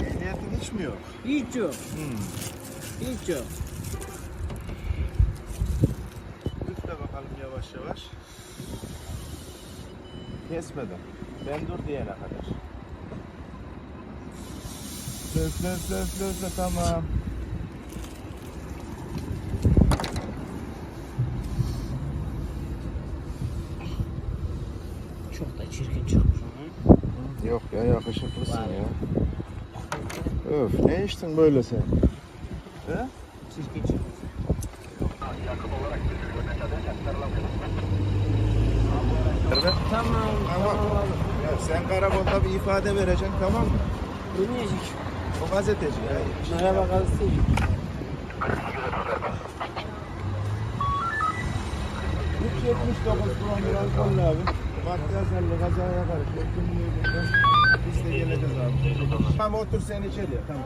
Ehliyetin hiç mi yok? Hiç yok. Hmm. Hiç yok. Üfle bakalım yavaş yavaş. Kesmeden. Ben dur diyene kadar. Üfle üfle üfle üfle tamam. Çok da çirkin çok. Yok ya yakışıklısın ya. Öf ne içtin böyle sen? He? Çirkin. Evet. Tamam. Tamam. Ya sen karakolda bir ifade vereceksin tamam mı? Dinleyecek. O gazeteci ya. Merhaba gazeteci. Üç yetmiş dokuz promil alkollü abi. Makyajlarla kazaya karış. Kimliği burada. Biz de geleceğiz abi. Tamam otur sen içeri. Tamam.